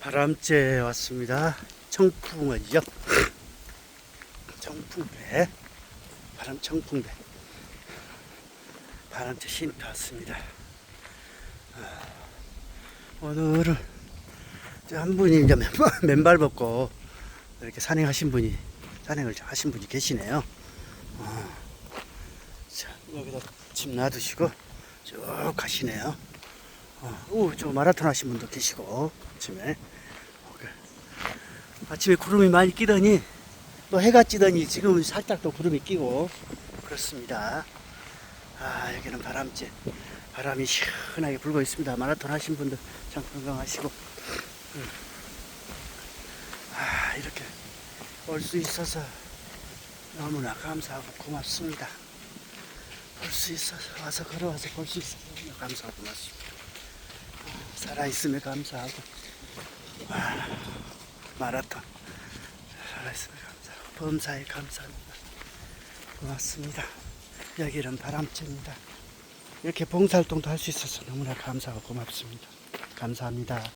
바람째 왔습니다. 청풍은요. 청풍배. 바람 청풍배. 바람째 쉼터 왔습니다. 아, 오늘은 한 분이 이제 맨발, 맨발 벗고 이렇게 산행하신 분이 산행을 하신 분이 계시네요. 어. 자, 여기다 짐 놔두시고 쭉 가시네요. 어, 오, 저 마라톤 하신 분도 계시고 아침에. 아침에 구름이 많이 끼더니 또 해가 찌더니 지금은 살짝 또 구름이 끼고 그렇습니다. 아 여기는 바람째 바람이 시원하게 불고 있습니다. 마라톤 하신 분들 참 건강하시고 음. 아 이렇게 올 수 있어서 너무나 감사하고 고맙습니다. 볼 수 있어서 와서 걸어와서 볼 수 있어서 감사하고 고맙습니다. 살아있음에 감사하고 와, 마라톤 살아있음에 감사하고 범사에 감사합니다. 고맙습니다. 여기는 바람채입니다. 이렇게 봉사활동도 할 수 있어서 너무나 감사하고 고맙습니다. 감사합니다.